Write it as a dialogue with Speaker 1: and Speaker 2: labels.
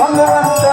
Speaker 1: ಬಂದರಂತೆ